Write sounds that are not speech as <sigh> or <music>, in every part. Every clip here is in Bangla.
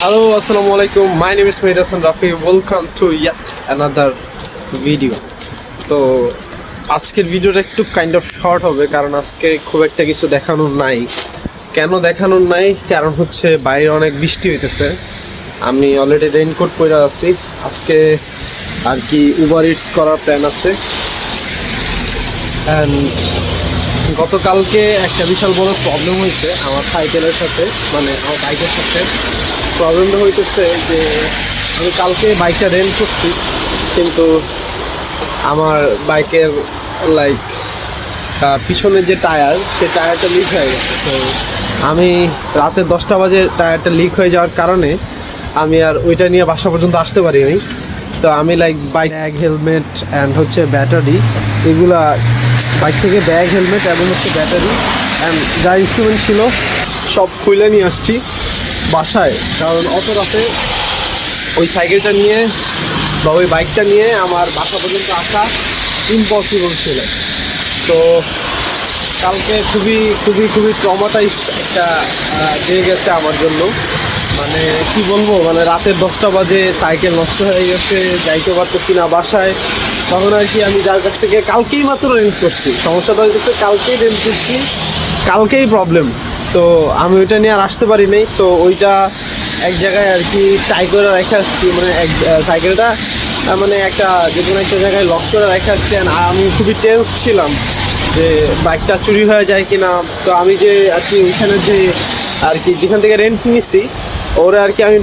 Hello, assalamu alaikum. My name is Mehdi Hassan Rafi. Welcome to yet another video. তো আজকের ভিডিওটা একটু কাইন্ড অফ শর্ট হবে কারণ আজকে খুব একটা কিছু দেখানোর নাই কেন দেখানোর নাই কারণ হচ্ছে বাইরে অনেক বৃষ্টি হইতেছে আমি অলরেডি রেইনকোট পরে আছি আজকে আর কি উবার ইটস করার প্ল্যান আছে অ্যান্ড গতকালকে একটা বিশাল বড় প্রবলেম হয়েছে আমার সাইকেলের সাথে মানে আমার বাইকের সাথে প্রবলেমটা হইতেছে যে আমি কালকে বাইকটা রেন্ট করছি কিন্তু আমার বাইকের লাইক পিছনের যে টায়ার সে টায়ারটা লিক হয়ে গেছে। তো আমি রাতে দশটা বাজে টায়ারটা লিক হয়ে যাওয়ার কারণে আমি আর ওইটা নিয়ে বাসা পর্যন্ত আসতে পারিনি। তো আমি like bike bag helmet and হচ্ছে ব্যাটারি এগুলা বাইক থেকে ব্যাগ হেলমেট এবং হচ্ছে ব্যাটারি অ্যান্ড যা ইনস্ট্রুমেন্ট ছিল সব খুলে নিয়ে আসছি। বাসায়, কারণ অত রাতে ওই সাইকেলটা নিয়ে বা ওই বাইকটা নিয়ে আমার বাসা পর্যন্ত আসা ইম্পসিবল ছিল। তো কালকে খুবই খুবই খুবই ট্রমাটাইজ একটা দিয়ে গেছে আমার জন্য। মানে কি বলব মানে রাতের দশটা বাজে, সাইকেল নষ্ট হয়ে গেছে, যাইতে পারতেছি না বাসায়। তখন আর কি আমি যার কাছ থেকে কালকেই মাত্র রেন্ট করছি। সমস্যাটা হয়েছে কালকেই রেন্ট করছি, কালকেই প্রবলেম তো আমি ওইটা নিয়ে আর আসতে পারি নাই সো ওইটা এক জায়গায় আর কি টাই করে রেখে আসছি মানে এক সাইকেলটা মানে একটা যে কোনো একটা জায়গায় লক করে রেখে আসছি আর আমি খুবই টেন্স ছিলাম যে বাইকটা চুরি হয়ে যায় কি না তো আমি যে আর কি ওইখানে যে আর কি যেখান থেকে রেন্ট নিছি, ওরা আর কি আমি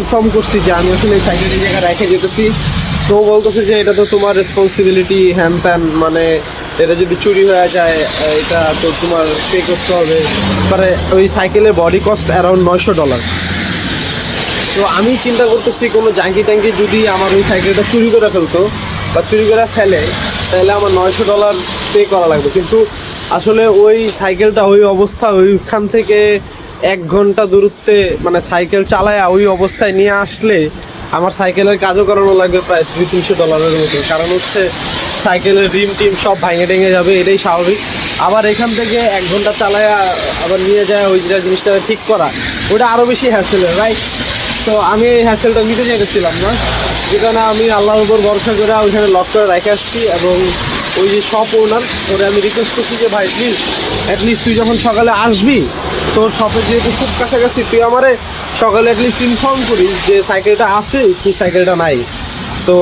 ইনফর্ম করছি যে আমি ওখানে সাইকেল জায়গায় রেখে যেতেছি। তো বলতেছে যে এটা তো তোমার রেসপন্সিবিলিটি হ্যান ত্যান মানে এটা যদি চুরি হয়ে যায়, এটা তো তোমার পে করতে হবে। মানে ওই সাইকেলের বডি কস্ট অ্যারাউন্ড নয়শো ডলার তো আমি চিন্তা করতেছি, কোনো জাঙ্কি ট্যাঙ্কি যদি আমার ওই সাইকেলটা চুরি করে ফেলতো বা চুরি করে ফেলে, তাহলে আমার নয়শো ডলার পে করা লাগবে। কিন্তু আসলে ওই সাইকেলটা ওই অবস্থা, ওইখান থেকে এক ঘণ্টা দূরত্বে মানে সাইকেল চালায় ওই অবস্থায় নিয়ে আসলে আমার সাইকেলের কাজও করানো লাগবে প্রায় দুই তিনশো ডলারের মতো কারণ হচ্ছে সাইকেলের রিম টিম সব ভাঙে টেঙে যাবে, এটাই স্বাভাবিক। আবার এখান থেকে এক ঘণ্টা চালায় আবার নিয়ে যায় ওই যেটা জিনিসটা ঠিক করা। ওটা আরও বেশি হ্যাসেলের রাইট তো আমি এই হ্যাসেলটা নিতে চাইতেছিলাম না। যে কারণে আমি আল্লাহর উপর ভরসা করে ওইখানে লক করে রেখে আসছি এবং ওই যে শপ ওনার ওরে আমি রিকোয়েস্ট করছি যে, ভাই প্লিজ অ্যাটলিস্ট তুই যখন সকালে আসবি, তোর শপে যেহেতু খুব কাছাকাছি, তুই আমারে সকালে অ্যাটলিস্ট ইনফর্ম করিস যে সাইকেলটা আছে কি সাইকেলটা নাই। তো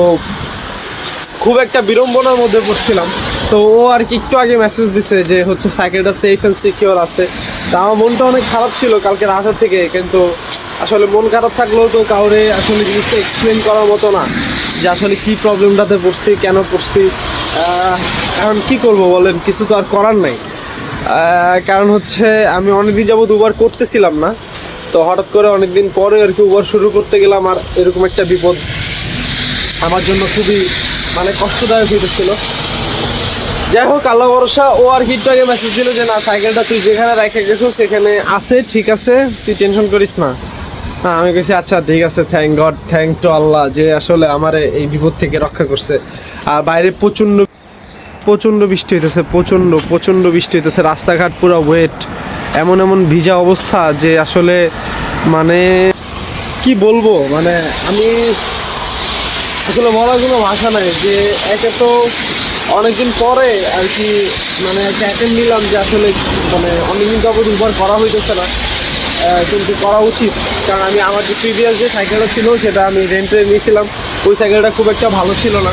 খুব একটা বিড়ম্বনার মধ্যে পড়ছিলাম। তো ও আর কি একটু আগে মেসেজ দিছে যে হচ্ছে সাইকেলটা সেফ অ্যান্ড সিকিওর আছে। তা আমার মনটা অনেক খারাপ ছিল কালকে রাতের থেকে, কিন্তু আসলে মন খারাপ থাকলেও তো কাউরে আসলে জিনিসটা এক্সপ্লেন করার মতো না, যে আসলে কী প্রবলেমটাতে পড়ছি, কেন পড়ছি। এখন কি করব বলেন, কিছু তো আর করার নাই। কারণ হচ্ছে আমি অনেকদিন যাবত উবার করতেছিলাম না, তো হঠাৎ করে অনেকদিন পরে আর কি উবার শুরু করতে গেলাম আর এরকম একটা বিপদ আমার জন্য খুবই মানে কষ্টদায়ক হইতেছিল যাই হোক, আল্লাহ ভরসা, ও আর একটু আগে মেসেজ দিল যে, না সাইকেলটা তুই যেখানে রেখে গেছো, সেখানে আছে, ঠিক আছে, তুই টেনশন করিস না। হ্যাঁ আমি কেছি আচ্ছা ঠিক আছে thank God thank to Allah যে আসলে আমার এই বিপদ থেকে রক্ষা করছে। আর বাইরে প্রচণ্ড প্রচণ্ড বৃষ্টি হইতেছে, প্রচণ্ড প্রচণ্ড বৃষ্টি হইতেছে, রাস্তাঘাট পুরো ওয়েট এমন এমন ভিজা অবস্থা যে আসলে মানে কি বলব মানে আমি আসলে বলার কোনো ভাষা নাই যে একে তো অনেকদিন পরে আর কি মানে একটা অ্যাটেন্ড নিলাম যে আসলে মানে অনেকদিন যাবত উপর করা হইতেছে না। কিন্তু করা উচিত। কারণ আমি আমার যে প্রিভিয়াস যে সাইকেলটা ছিল সেটা আমি রেন্টে নিয়েছিলাম। ওই সাইকেলটা খুব একটা ভালো ছিল না।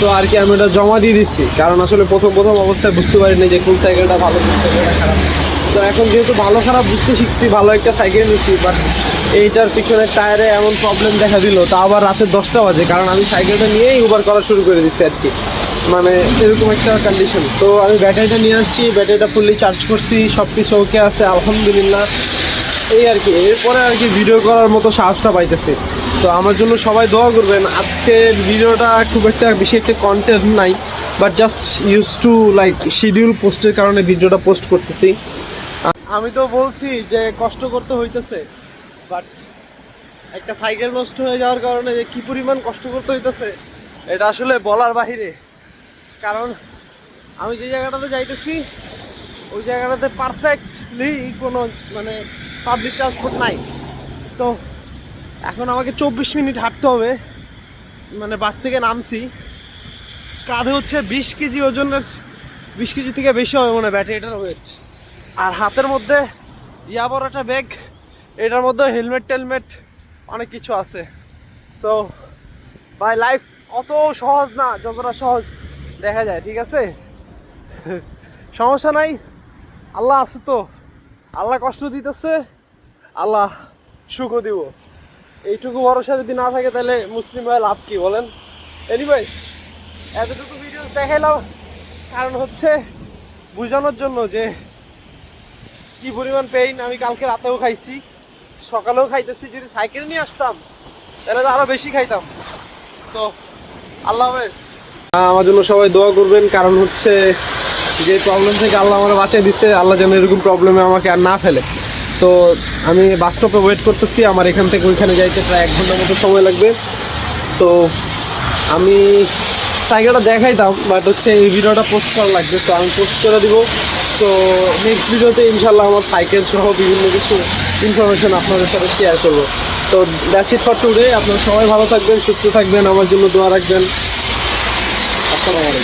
তো আর কি আমি ওটা জমা দিয়ে দিচ্ছি। কারণ আসলে প্রথম প্রথম অবস্থায় বুঝতে পারিনি যে কোন সাইকেলটা ভালো, কোন সাইকেলটা খারাপ। এখন যেহেতু ভালো খারাপ বুঝতে শিখছি, ভালো একটা সাইকেল নিচ্ছি বাট এইটার পিছনের টায়ারে এমন প্রবলেম দেখা দিল, তা আবার রাতের দশটা বাজে, কারণ আমি সাইকেলটা নিয়েই উবার করা শুরু করে দিচ্ছি আর কি। মানে এরকম একটা কন্ডিশন তো আমি ব্যাটারিটা নিয়ে আসছি ব্যাটারিটা ফুললি চার্জ করছি সব কিছু ওকে আছে, আলহামদুলিল্লাহ। এই আর কি, এরপরে আর কি ভিডিও করার মতো সাহসটা পাইতেছি। তো আমার জন্য সবাই দোয়া করবেন আজকের ভিডিওটা খুব একটা বেশি একটা কন্টেন্ট নাই but just use to like schedule পোস্টের কারণে ভিডিওটা পোস্ট করতেছি। আমি তো বলছি যে কষ্ট করতে হইতেছে বাট একটা সাইকেল নষ্ট হয়ে যাওয়ার কারণে যে কী পরিমাণ কষ্ট করতে হইতেছে, এটা আসলে বলার বাহিরে। কারণ আমি যে জায়গাটাতে যাইতেছি, ওই জায়গাটাতে পারফেক্টলি কোনো মানে পাবলিক ট্রান্সপোর্ট নাই। তো এখন আমাকে চব্বিশ মিনিট হাঁটতে হবে মানে বাস থেকে নামছি। কাঁধে হচ্ছে বিশ কেজি ওজনের, বিশ কেজি থেকে বেশি হবে মানে ব্যাটারিটার ওয়েট আর হাতের মধ্যে ইয়া বড় একটা ব্যাগ এটার মধ্যে হেলমেট টেলমেট, অনেক কিছু আছে। সো বাই লাইফ অত সহজ না, যতটা সহজ দেখা যায়, ঠিক আছে? <laughs> সমস্যা নাই। আল্লাহ আছে তো। আল্লাহ কষ্ট দিতেছে, আল্লাহ সুখও দিব। এইটুকু ভরসা যদি না থাকে, তাহলে মুসলিম ভাই লাভ কি, বলেন? এনিওয়েজ এতটুকু ভিডিওস দেখাইলাম। কারণ হচ্ছে, বোঝানোর জন্য যে কি পরিমাণ পেইন আমি কালকে রাতেও খাইছি। সকালেও খাইতেছি, যদি সাইকেল নিয়ে আসতাম, তাহলে তো আরও বেশি খাইতাম। সো আল্লাহ হাফেজ। আমার জন্য সবাই দোয়া করবেন, কারণ হচ্ছে যে প্রবলেম থেকে আল্লাহ আমার বাঁচিয়ে দিচ্ছে আল্লাহ যেন এরকম প্রবলেমে আমাকে আর না ফেলে। তো আমি বাস স্টপে ওয়েট করতেছি, আমার এখান থেকে ওইখানে যাইতে প্রায় এক ঘণ্টার মতো সময় লাগবে। তো আমি সাইকেলটা দেখাইতাম বাট হচ্ছে এই ভিডিওটা পোস্ট করা লাগবে, তো আমি পোস্ট করে দিব। তো নেক্সট ভিডিওতে ইনশাল্লাহ আমার সাইকেল সহ বিভিন্ন কিছু ইনফরমেশন আপনাদের সাথে শেয়ার করব। তো দ্যাটস ইট ফর টুডে আপনারা সবাই ভালো থাকবেন, সুস্থ থাকবেন, আমার জন্য দোয়া রাখবেন। আসসালামু আলাইকুম।